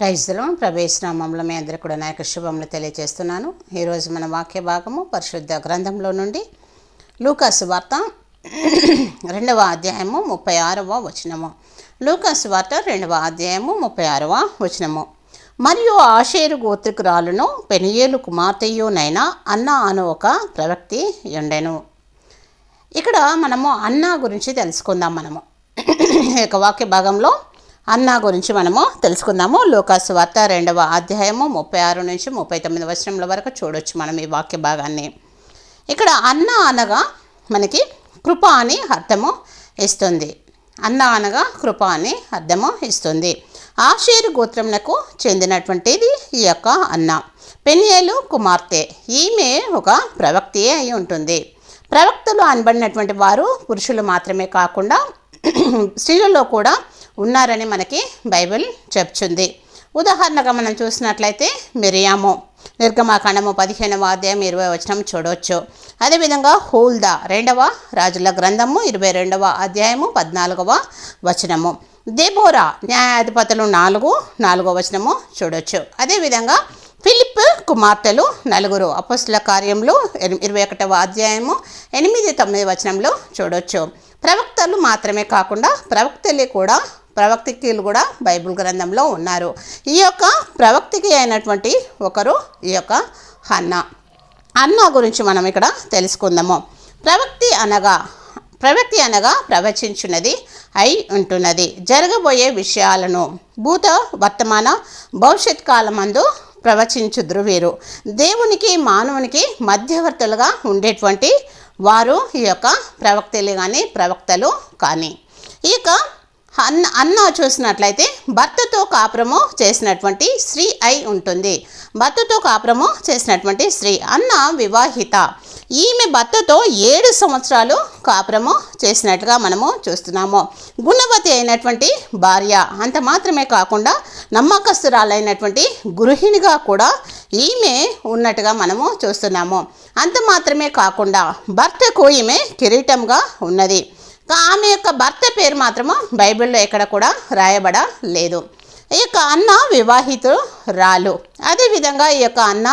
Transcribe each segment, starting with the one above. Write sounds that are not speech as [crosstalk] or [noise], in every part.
ప్రైజ్లో ప్రవేశనామంలో మీ అందరికీ కూడా నా యొక్క శుభములు తెలియజేస్తున్నాను. ఈరోజు మన వాక్య భాగము పరిశుద్ధ గ్రంథంలో నుండి లూకాసు వార్త [clears throat] రెండవ అధ్యాయము ముప్పై ఆరవ వచనము. లూకాసు వార్త రెండవ అధ్యాయము ముప్పై ఆరవ వచనము. మరియు ఆషేరు గోత్రికురాలును పెనియేలు కుమార్తెయునైనా అన్న అను ఒక ప్రవక్తి ఉండెను ఇక్కడ మనము అన్న గురించి తెలుసుకుందాం మనము. [clears throat] ఈ యొక్క వాక్య భాగంలో అన్న గురించి మనము తెలుసుకుందాము. లోకాసు వార్త రెండవ అధ్యాయము ముప్పై ఆరు నుంచి ముప్పై తొమ్మిది వచనముల వరకు చూడొచ్చు మనం ఈ వాక్య భాగాన్ని. ఇక్కడ అన్న అనగా మనకి కృప అని అర్థము ఇస్తుంది. అన్న అనగా కృప అని అర్థము ఇస్తుంది. ఆషేరు గోత్రమునకు చెందినటువంటిది ఈ యొక్క అన్న. పెనియేలు కుమార్తె. ఈమె ఒక ప్రవక్తి అయి ఉంటుంది. ప్రవక్తలు అనబడినటువంటి వారు పురుషులు మాత్రమే కాకుండా [clears throat] స్త్రీలలో కూడా ఉన్నారని మనకి బైబిల్ చెప్తుంది. ఉదాహరణగా మనం చూసినట్లయితే మిరియాము నిర్గమాకాండము పదిహేనవ అధ్యాయం ఇరవై వచనం చూడవచ్చు అదేవిధంగా హోల్దా రెండవ రాజుల గ్రంథము ఇరవై రెండవ అధ్యాయము పద్నాలుగవ వచనము. దేబోరా న్యాయాధిపతులు నాలుగు నాలుగవ వచనము చూడవచ్చు అదేవిధంగా ఫిలిప్ కుమార్తెలు నలుగురు అపస్సుల కార్యములు ఇరవై ఒకటవ అధ్యాయము ఎనిమిది తొమ్మిది వచనంలో చూడవచ్చు ప్రవక్తలు మాత్రమే కాకుండా ప్రవక్తలే కూడా ప్రవక్తికీలు కూడా బైబిల్ గ్రంథంలో ఉన్నారు. ఈ యొక్క ప్రవక్తికి అయినటువంటి ఒకరు ఈ యొక్క అన్న అన్న గురించి మనం ఇక్కడ తెలుసుకుందాము. ప్రవక్తి అనగా ప్రవక్తి అనగా ప్రవచించున్నది అయి ఉంటున్నది. జరగబోయే విషయాలను భూత వర్తమాన భవిష్యత్ కాలమందు ప్రవచించుదురు వీరు. దేవునికి మానవునికి మధ్యవర్తులుగా ఉండేటువంటి వారు ఈ యొక్క ప్రవక్తలు కానీ ప్రవక్తలు కానీ. ఇక అన్న అన్న చూసినట్లయితే భర్తతో కాపురము చేసినటువంటి స్త్రీ అయి ఉంటుంది. భర్తతో కాపురము చేసినటువంటి స్త్రీ అన్న వివాహిత. ఈమె భర్తతో ఏడు సంవత్సరాలు కాపురము చేసినట్టుగా మనము చూస్తున్నాము. గుణవతి అయినటువంటి భార్య అంత మాత్రమే కాకుండా నమ్మకస్తురాలైనటువంటి గృహిణిగా కూడా ఈమె ఉన్నట్టుగా మనము చూస్తున్నాము. అంత మాత్రమే కాకుండా భర్తకు ఈమె కిరీటంగా ఉన్నది. ఆమె యొక్క భర్త పేరు మాత్రము బైబిల్లో ఎక్కడ కూడా రాయబడ లేదు ఈ యొక్క అన్న వివాహితుడు రాలు అదేవిధంగా ఈ యొక్క అన్న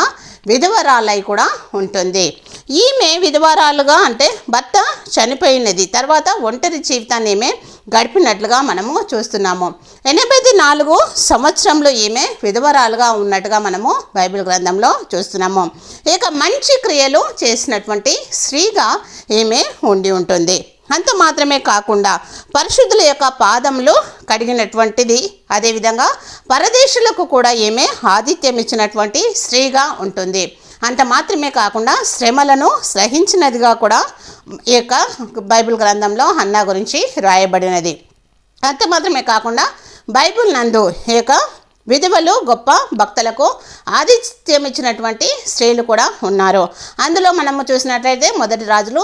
విధవరాలై కూడా ఉంటుంది. ఈమె విధవరాలుగా అంటే భర్త చనిపోయినది. తర్వాత ఒంటరి జీవితాన్ని ఈమె గడిపినట్లుగా మనము చూస్తున్నాము. ఎనభై నాలుగు సంవత్సరంలో ఈమె విధవరాలుగా ఉన్నట్టుగా మనము బైబిల్ గ్రంథంలో చూస్తున్నాము. ఇక మంచి క్రియలు చేసినటువంటి స్త్రీగా ఈమె ఉండి ఉంటుంది. అంత మాత్రమే కాకుండా పరిశుద్ధుల యొక్క పాదములు కడిగినటువంటిది. అదేవిధంగా పరదేశులకు కూడా ఈమె ఆతిథ్యం ఇచ్చినటువంటి స్త్రీగా ఉంటుంది. అంత మాత్రమే కాకుండా శ్రమలను సహించినదిగా కూడా ఈ యొక్క బైబిల్ గ్రంథంలో అన్నా గురించి రాయబడినది. అంత మాత్రమే కాకుండా బైబిల్ నందు ఈ యొక్క విధవలు గొప్ప భక్తులకు ఆతిథ్యం ఇచ్చినటువంటి స్త్రీలు కూడా ఉన్నారు. అందులో మనము చూసినట్లయితే మొదటి రాజులు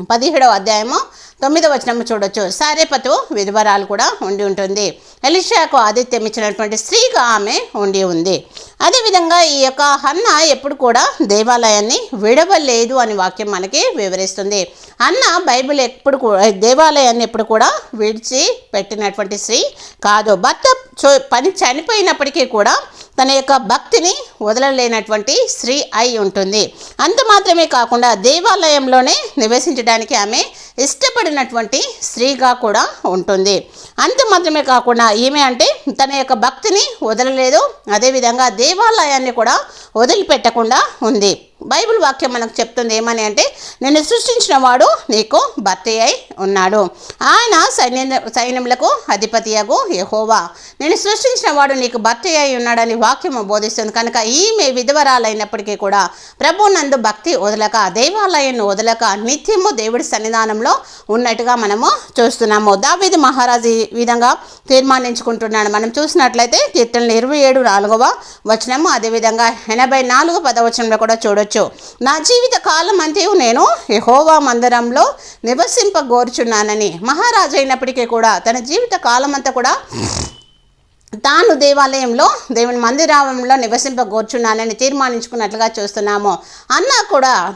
పదిహేడవ అధ్యాయము తొమ్మిదవ వచనము చూడొచ్చు. సారేపతు విధవరాలు కూడా ఉండి ఉంటుంది. ఎలిషాకు ఆదిత్యం ఇచ్చినటువంటి స్త్రీగా ఆమె ఉండి ఉంది. అదేవిధంగా ఈ యొక్క అన్న ఎప్పుడు కూడా దేవాలయాన్ని విడవలేదు అని వాక్యం మనకి వివరిస్తుంది. అన్న బైబిల్ ఎప్పుడు కూడా దేవాలయాన్ని ఎప్పుడు కూడా విడిచి పెట్టినటువంటి స్త్రీ కాదు. భర్త చో- పని చనిపోయినప్పటికీ కూడా తన యొక్క భక్తిని వదలలేనటువంటి స్త్రీ అయి ఉంటుంది. అంత మాత్రమే కాకుండా దేవాలయంలోనే నివసించడానికి ఆమె ఇష్టపడినటువంటి స్త్రీగా కూడా ఉంటుంది. అంత మాత్రమే కాకుండా ఈమె అంటే తన యొక్క భక్తిని వదలలేదు. అదేవిధంగా దేవాలయాన్ని కూడా వదిలిపెట్టకుండా ఉంది. బైబిల్ వాక్యం మనకు చెప్తుంది ఏమని అంటే నేను సృష్టించిన వాడు నీకు భర్త అయి ఉన్నాడు. ఆయన సైన్య సైన్యములకు అధిపతియగు యహోవా. నేను సృష్టించిన వాడు నీకు భర్త అయి ఉన్నాడని వాక్యము బోధిస్తుంది. కనుక ఈమె విధవరాలైనప్పటికీ కూడా ప్రభు నందు భక్తి వదలక దేవాలయాన్ని వదలక నిత్యము దేవుడి సన్నిధానంలో ఉన్నట్టుగా మనము చూస్తున్నాము. దావీదు మహారాజు ఈ విధంగా తీర్మానించుకుంటున్నాడు. మనం చూసినట్లయితే కీర్తనలు ఇరవై ఏడు నాలుగవ వచనము అదేవిధంగా ఎనభై నాలుగు పదవచనంలో కూడా చూడొచ్చు. నా జీవిత కాలం అంతే నేను యహోవా మందిరంలో నివసింపగోరుచున్నానని మహారాజు అయినప్పటికీ కూడా తన జీవిత కాలం అంతా కూడా తాను దేవాలయంలో దేవుని మందిరంలో నివసింపగోర్చున్నానని తీర్మానించుకున్నట్లుగా చూస్తున్నాము. అన్న కూడా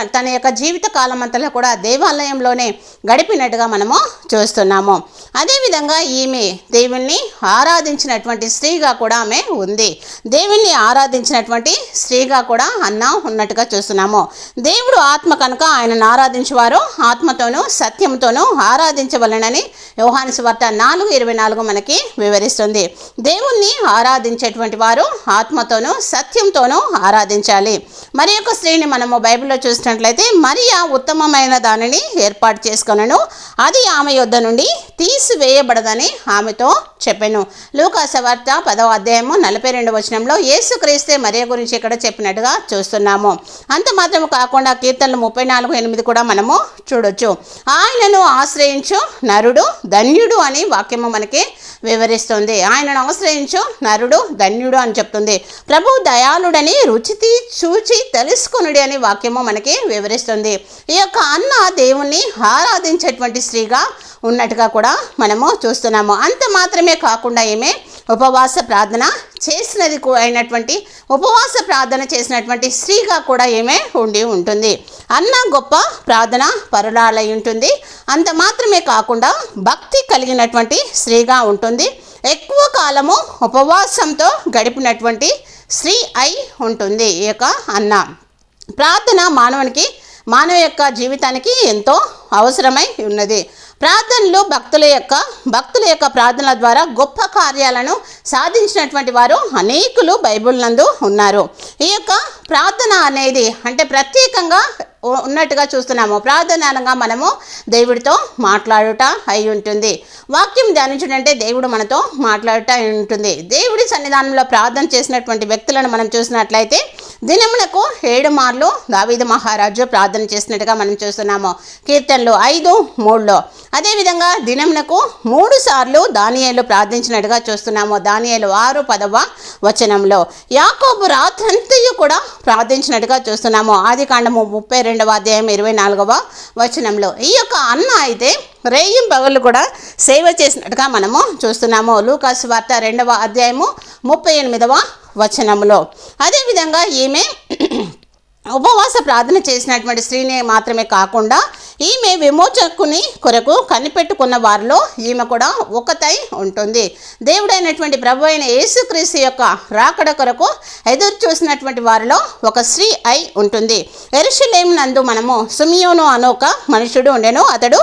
తన యొక్క జీవిత కాలం అంతలో కూడా దేవాలయంలోనే గడిపినట్టుగా మనము చూస్తున్నాము. అదేవిధంగా ఈమె దేవుణ్ణి ఆరాధించినటువంటి స్త్రీగా కూడా ఆమె ఉంది. దేవుణ్ణి ఆరాధించినటువంటి స్త్రీగా కూడా అన్న ఉన్నట్టుగా చూస్తున్నాము. దేవుడు ఆత్మ కనుక ఆయనను ఆరాధించేవారు ఆత్మతోనూ సత్యంతోనూ ఆరాధించవలనని యోహాని వార్త నాలుగు ఇరవై నాలుగు మనకి వివరిస్తుంది. దేవుణ్ణి ఆరాధించేటువంటి వారు ఆత్మతోనూ సత్యంతోనూ ఆరాధించాలి. మరి యొక్క స్త్రీని మనము బైబిల్లో చూసినట్లయితే మరియా ఉత్తమమైన దానిని ఏర్పాటు చేసుకొనను. అది ఆమె యొద్ద నుండి తీసివేయబడదని ఆమెతో చెప్పాను. లూకాసవార్త పదవ అధ్యాయము నలభై రెండు వచనంలో యేసుక్రీస్తే మరియ గురించి ఇక్కడ చెప్పినట్టుగా చూస్తున్నాము. అంత మాత్రం కాకుండా కీర్తనలు ముప్పై నాలుగు ఎనిమిది కూడా మనము చూడొచ్చు. ఆయనను ఆశ్రయించు నరుడు ధన్యుడు అని వాక్యము మనకి వివరిస్తుంది. ఆయనను ఆశ్రయించు నరుడు ధన్యుడు అని చెప్తుంది. ప్రభు దయాళుడని రుచితి చూచి తెలుసుకునుడి అని వాక్యము మనకి వివరిస్తుంది. ఈ యొక్క అన్న దేవుణ్ణి ఆరాధించేటువంటి స్త్రీగా ఉన్నట్టుగా కూడా మనము చూస్తున్నాము. అంత మాత్రమే కాకుండా ఏమే ఉపవాస ప్రార్థన చేసినది అయినటువంటి ఉపవాస ప్రార్థన చేసినటువంటి స్త్రీగా కూడా ఏమే ఉండి ఉంటుంది. అన్న గొప్ప ప్రార్థన పరులాలై ఉంటుంది. అంత మాత్రమే కాకుండా భక్తి కలిగినటువంటి స్త్రీగా ఉంటుంది. ఎక్కువ కాలము ఉపవాసంతో గడిపినటువంటి స్త్రీ అయి ఉంటుంది ఈ యొక్క అన్న. ప్రార్థన మానవునికి మానవ యొక్క జీవితానికి ఎంతో అవసరమై ఉన్నది. ప్రార్థనలు భక్తుల యొక్క భక్తుల యొక్క ప్రార్థనల ద్వారా గొప్ప కార్యాలను సాధించినటువంటి వారు అనేకులు బైబిల్ నందు ఉన్నారు. ఈ యొక్క ప్రార్థన అనేది అంటే ప్రత్యేకంగా ఉన్నట్టుగా చూస్తున్నాము. ప్రార్థన మనము దేవుడితో మాట్లాడుట అయి ఉంటుంది. వాక్యం ధ్యానించుడంటే దేవుడు మనతో మాట్లాడుట అయి ఉంటుంది. దేవుడి సన్నిధానంలో ప్రార్థన చేసినటువంటి వ్యక్తులను మనం చూసినట్లయితే దినమునకు ఏడు మార్లు దావీద మహారాజు ప్రార్థన చేసినట్టుగా మనం చూస్తున్నాము. కీర్తనలు ఐదు మూడులో. అదేవిధంగా దినమునకు మూడు సార్లు దానియాలు ప్రార్థించినట్టుగా చూస్తున్నాము. దానియాలు ఆరు పదవ వచనంలో. యాకోబు రాత్రంతయు కూడా ప్రార్థించినట్టుగా చూస్తున్నాము. ఆది కాండము ముప్పై రెండవ అధ్యాయం ఇరవై నాలుగవ వచనంలో. ఈ యొక్క అన్న అయితే రేయం పగళ్ళు కూడా సేవ చేసినట్టుగా మనము చూస్తున్నాము. లూకాసు వార్త రెండవ అధ్యాయము ముప్పై ఎనిమిదవ వచనంలో. అదేవిధంగా ఈమె [clears throat] ఉపవాస ప్రార్థన చేసినటువంటి స్త్రీని మాత్రమే కాకుండా ఈమె విమోచకుని కొరకు కనిపెట్టుకున్న వారిలో ఈమె కూడా ఒకతై ఉంటుంది. దేవుడైనటువంటి ప్రభు అయిన యేసుక్రీస్తు యొక్క రాకడ కొరకు ఎదురు చూసినటువంటి వారిలో ఒక స్త్రీ అయి ఉంటుంది. ఎరుషులేం నందు మనము సుమియోను అను ఒక మనుషుడు ఉండెను. అతడు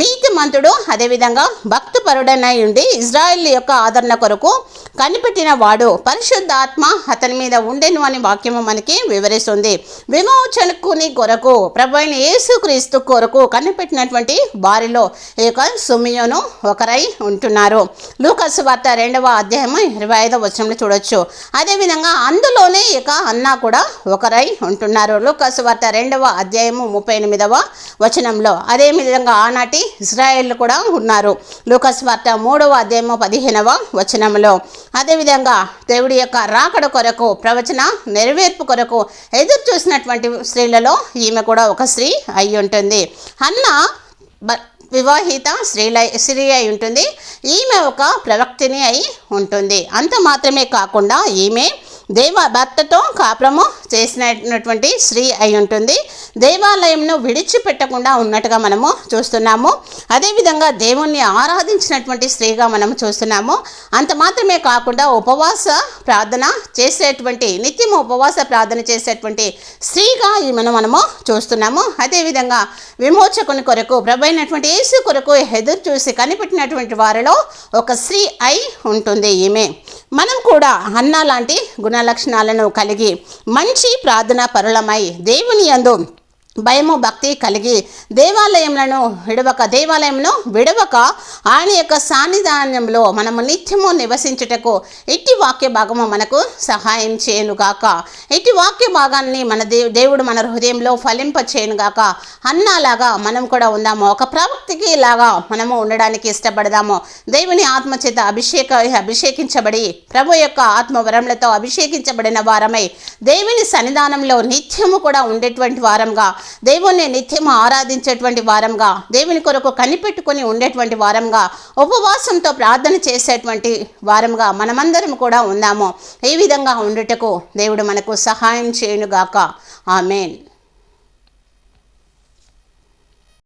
నీతిమంతుడు అదేవిధంగా భక్తిపరుడనై ఉండి ఇజ్రాయిల్ యొక్క ఆదరణ కొరకు కనిపెట్టిన వాడు పరిశుద్ధాత్మ అతని మీద ఉండెను అని వాక్యము మనకి వివరిస్తుంది. విమోచనకుని కొరకు ప్రభు అయిన యేసుక్రీస్తు కొరకు కనిపెట్టినటువంటి వారిలో ఈ యొక్క సుమియోను ఒకరై ఉంటున్నారు. లూకస్ వార్త రెండవ అధ్యాయము ఇరవై ఐదవ వచనంలో చూడొచ్చు. అదేవిధంగా అందులోనే ఇక అన్న కూడా ఒకరై ఉంటున్నారు. లూకస్ వార్త రెండవ అధ్యాయము ముప్పై ఎనిమిదవ వచనంలో అదే విధంగా ఆనాటి ఇజ్రాయేల్ కూడా ఉన్నారు. లూకస్ వార్త మూడవ అధ్యాయము పదిహేనవ వచనంలో అదేవిధంగా దేవుడి యొక్క రాకడ కొరకు ప్రవచన నెరవేర్పు కొరకు ఎదురు చూసినటువంటి స్త్రీలలో ఈమె కూడా ఒక స్త్రీ అయి ఉంటుంది. అన్న బ- వివాహిత స్త్రీల స్త్రీ అయి ఉంటుంది. ఈమె ఒక ప్రవక్తిని అయి ఉంటుంది. అంత మాత్రమే కాకుండా ఈమె దేవ భర్తతో కాపురము చేసినటువంటి స్త్రీ అయి ఉంటుంది. దేవాలయంను విడిచిపెట్టకుండా ఉన్నట్టుగా మనము చూస్తున్నాము. అదేవిధంగా దేవుణ్ణి ఆరాధించినటువంటి స్త్రీగా మనము చూస్తున్నాము. అంత మాత్రమే కాకుండా ఉపవాస ప్రార్థన చేసేటువంటి నిత్యము ఉపవాస ప్రార్థన చేసేటువంటి స్త్రీగా ఈమెను మనము చూస్తున్నాము. అదేవిధంగా విమోచకుని కొరకు ప్రభైనటువంటి యేసు కొరకు ఎదురు చూసి కనిపెట్టినటువంటి వారిలో ఒక స్త్రీ అయి ఉంటుంది ఈమె. మనం కూడా అన్న లాంటి గుణ లక్షణాలను కలిగి మంచి ప్రార్థనా పరులమై దేవుని యందు భయము భక్తి కలిగి దేవాలయములను విడవక దేవాలయంలో విడవక ఆయన యొక్క సాన్నిధాన్యంలో మనము నిత్యము నివసించుటకు ఇట్టి వాక్య భాగము మనకు సహాయం చేయనుగాక. ఇట్టి వాక్య భాగాన్ని మన దే దేవుడు మన హృదయంలో ఫలింప చేయనుగాక అన్నలాగా మనం కూడా ఉందాము. ఒక ప్రవక్తికి లాగా మనము ఉండడానికి ఇష్టపడదాము. దేవుని ఆత్మ చేత అభిషేక అభిషేకించబడి ప్రభు యొక్క ఆత్మ వరములతో అభిషేకించబడిన వారమై దేవుని సన్నిధానంలో నిత్యము కూడా ఉండేటువంటి వారంగా దేవుణ్ణి నిత్యం ఆరాధించేటువంటి వారంగా దేవుని కొరకు కనిపెట్టుకొని ఉండేటువంటి వారంగా ఉపవాసంతో ప్రార్థన చేసేటువంటి వారంగా మనమందరం కూడా ఉందాము ఈ విధంగా ఉండుటకు దేవుడు మనకు సహాయం చేయునుగాక. ఆమెన్.